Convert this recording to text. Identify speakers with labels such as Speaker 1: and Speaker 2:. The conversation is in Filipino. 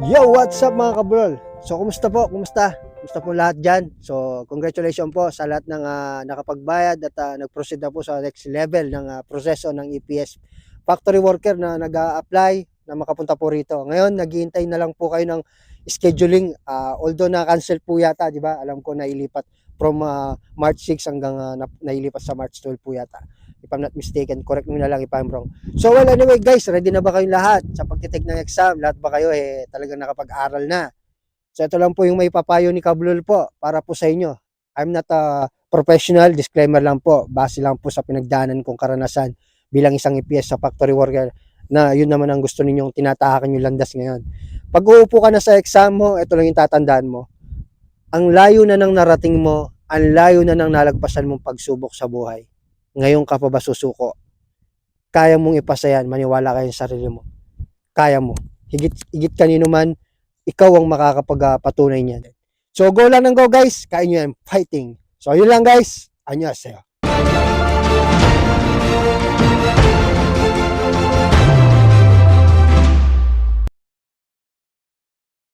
Speaker 1: Yo, what's up mga kabrol? So, kumusta po? Kumusta? Kumusta po lahat dyan? So, congratulations po sa lahat ng ah, nakapagbayad at ah, nag-proceed na po sa next level ng ah, proseso ng EPS factory worker na nag apply na makapunta po rito. Ngayon, naghihintay na lang po kayo ng scheduling. Ah, although na-cancel po yata, di ba? Alam ko na ilipat from ah, March 6 hanggang na, nailipat sa March 12 po yata. If I'm not mistaken, correct me na lang if I'm wrong. So well, anyway guys, ready na ba kayong lahat sa pagtitake ng exam? Lahat ba kayo eh talagang nakapag-aral na? So ito lang po yung may papayo ni Kablul po para po sa inyo. I'm not a professional, disclaimer lang po. Base lang po sa pinagdaanan kong karanasan bilang isang EPS sa factory worker na yun naman ang gusto ninyong tinatahakan yung landas ngayon. Pag uupo ka na sa exam mo, ito lang yung tatandaan mo. Ang layo na ng narating mo, ang layo na ng nalagpasan mong pagsubok sa buhay. Ngayon ka pa ba susuko? Kaya mong ipasa yan, maniwala kayo sa sarili mo. Kaya mo. Higit, higit kanino man, ikaw ang makakapagpatunay niyan. So go lang ng go guys, kain nyo yan, fighting. So yun lang guys, anyo sa'yo.